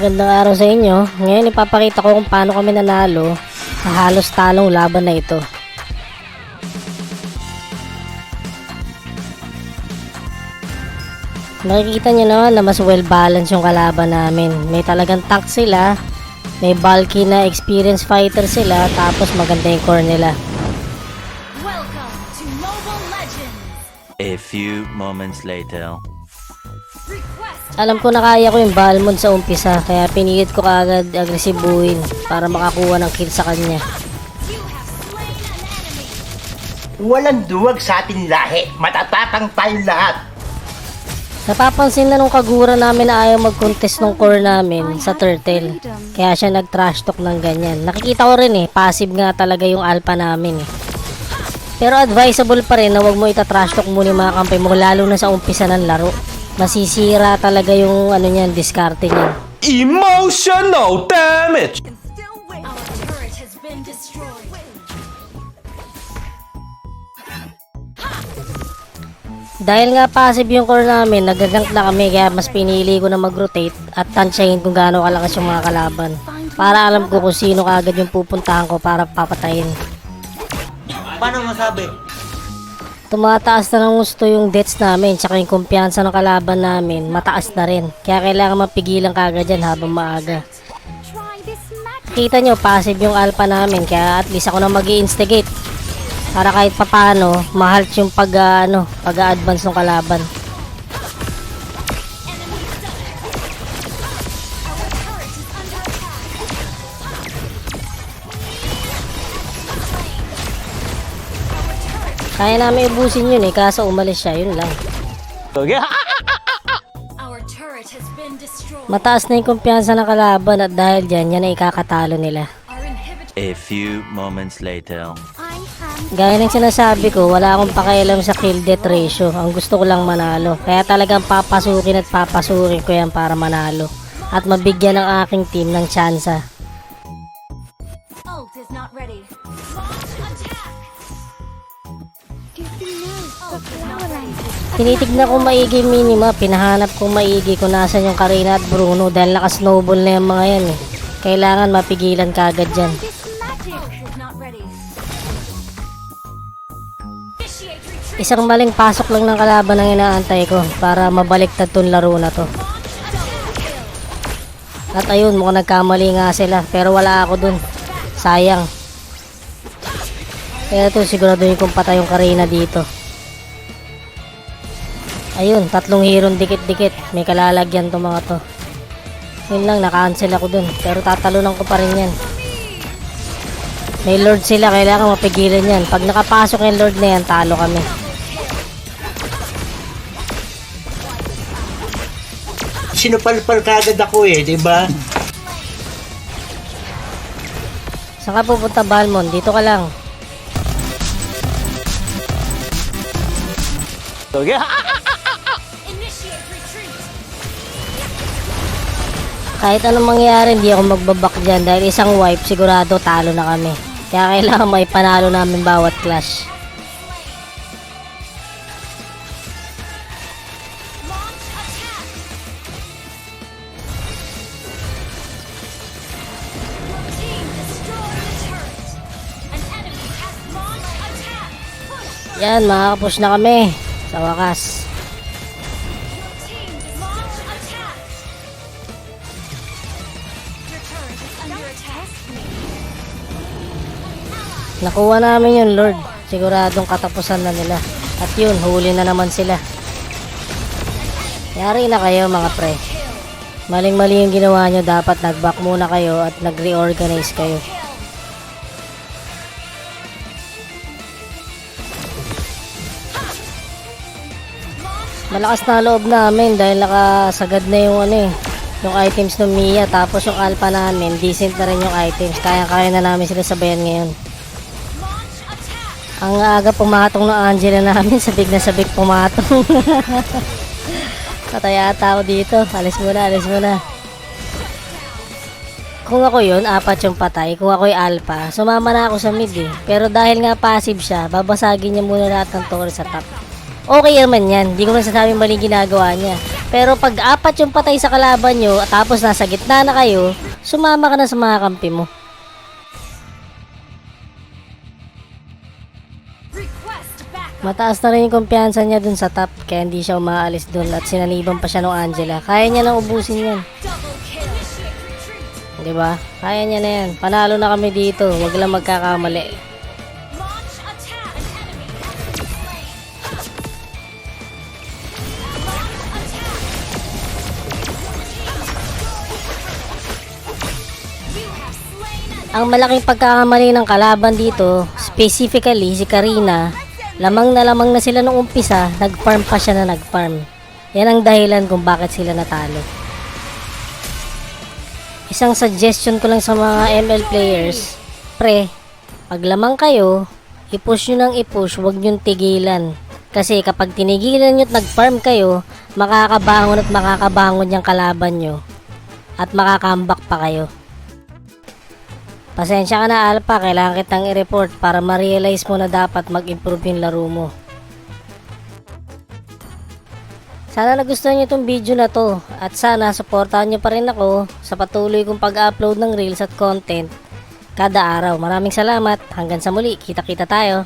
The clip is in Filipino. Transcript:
Magandang araw sa inyo. Ngayon ipapakita ko kung paano kami nanalo sa halos talong laban na ito. Nakikita nyo naman na mas well balanced yung kalaban namin. May talagang tank sila, may bulky na experienced fighter sila, tapos maganda yung core nila. Welcome to Mobile Legends! A few moments later. Alam ko na kaya ko yung Balmond sa umpisa, kaya pinilit ko kaagad agresibuhin para makakuha ng kill sa kanya. Walang duwag sa ating lahi. Matatatang tayong lahat. Napapansin na nung kagura namin na ayaw mag-contest ng core namin sa turtle. Kaya siya nag-trash talk ng ganyan. Nakikita ko rin eh, passive nga talaga yung alpha namin eh. Pero advisable pa rin na wag mo ita-trash talk muna yung mga kampay mo lalo na sa umpisa ng laro. Masisira talaga yung ano niyan, diskarte niyan. Emotional damage! Our turret has been destroyed. Dahil nga passive yung core namin, nagagank na kami kaya mas pinili ko na mag-rotate at tansyahin kung gaano kalakas yung mga kalaban. Para alam ko kung sino kaagad yung pupuntahan ko para papatayin. Paano masabi? Tumataas na ng gusto yung deaths namin tsaka yung kumpiyansa ng kalaban namin mataas na rin. Kaya kailangan mapigilan kagad yan habang maaga. Kita nyo, passive yung alpha namin kaya at least ako na mag instigate Para kahit papano, mahalt yung pag, ah, ano, pag-advance ng kalaban. Kaya namin ubusin yun eh, kaso umalis siya, yun lang. Mataas na yung kumpiyansa ng kalaban at dahil dyan, yan ay ikakatalo nila. A few moments later. Gaya ng sinasabi ko, wala akong pakialam sa kill death ratio. Ang gusto ko lang manalo. Kaya talagang papasukin at papasukin ko yan para manalo. At mabigyan ng aking team ng tsansa. ult is not ready. Launch attack! Tinitignan ko maigi minima, pinahanap ko maigi kung nasan yung Karina at Bruno dahil naka-snowball na yung mga yan eh. Kailangan mapigilan kagad dyan. Initiate retreat! Isang maling pasok lang ng kalaban ang inaantay ko para mabaliktad tong laro na to. At ayun, mukhang nagkamali nga sila. Pero wala ako dun. Sayang. Kaya to siguraduhin kong patay yung Karina dito. Ayun, tatlong hero dikit-dikit. May kalalagyan to mga to. Yun lang, naka-cancel ako dun. Pero tatalunan ko pa rin yan. May lord sila, kailangan mapigilan yan. Pag nakapasok yung lord na yan, talo kami. Sinupalpal kagad ako eh, di ba? Saan ka pupunta, Balmon? Dito ka lang. Retreat! Kahit anong mangyari, hindi ako magbabak dyan dahil isang wipe, sigurado talo na kami. Kaya kailangan may panalo namin bawat clash. Yan, makakapush na kami. Sa wakas. Nakuha namin yung Lord. Siguradong katapusan na nila. At yun, huli na naman sila. Yari na kayo mga pre. Maling-mali yung ginawa nyo. Dapat nag-back muna kayo at nag-reorganize kayo. Malakas na loob namin dahil nakasagad na yung ano eh, yung items ng Mia tapos yung alpha namin, decent na rin yung items. Kaya-kaya na namin sila sabayan ngayon. Ang aga pumatong ng Angela namin, sabik na sabik pumatong. Patay ata dito. Alis mo na, alis mo na. Kung ako yun, apat yung patay. Kung ako yung alpha, sumama na ako sa mid eh. Pero dahil nga passive siya, babasagin niya muna lahat ng torre sa top. Okay naman yan. Hindi ko masasabing maling ginagawa niya. Pero pag apat yung patay sa kalaban nyo, at tapos nasa gitna na kayo, sumama ka na sa mga kampi mo. Mataas na rin yung kumpiyansa niya dun sa top, kaya hindi siya umaalis dun at sinaniban pa siya ng Angela. Kaya niya nang ubusin yan. Ba? Kaya niya na yan. Panalo na kami dito. Huwag lang magkakamali. Ang malaking pagkakamali ng kalaban dito, specifically si Karina, lamang na lamang na sila nung umpisa, nag-farm pa siya na nag-farm. Yan ang dahilan kung bakit sila natalo. Isang suggestion ko lang sa mga ML players, pre, pag lamang kayo, i-push nyo nang i-push, huwag nyo tigilan. Kasi kapag tinigilan nyo at nag-farm kayo, makakabangon at makakabangon yung kalaban nyo. At makakambak pa kayo. Pasensya ka na Alpha, kailangan kitang i-report para ma-realize mo na dapat mag-improve yung laro mo. Sana nagustuhan niyo itong video na to at sana supportahan niyo pa rin ako sa patuloy kong pag-upload ng reels at content kada araw. Maraming salamat. Hanggang sa muli. Kita-kita tayo.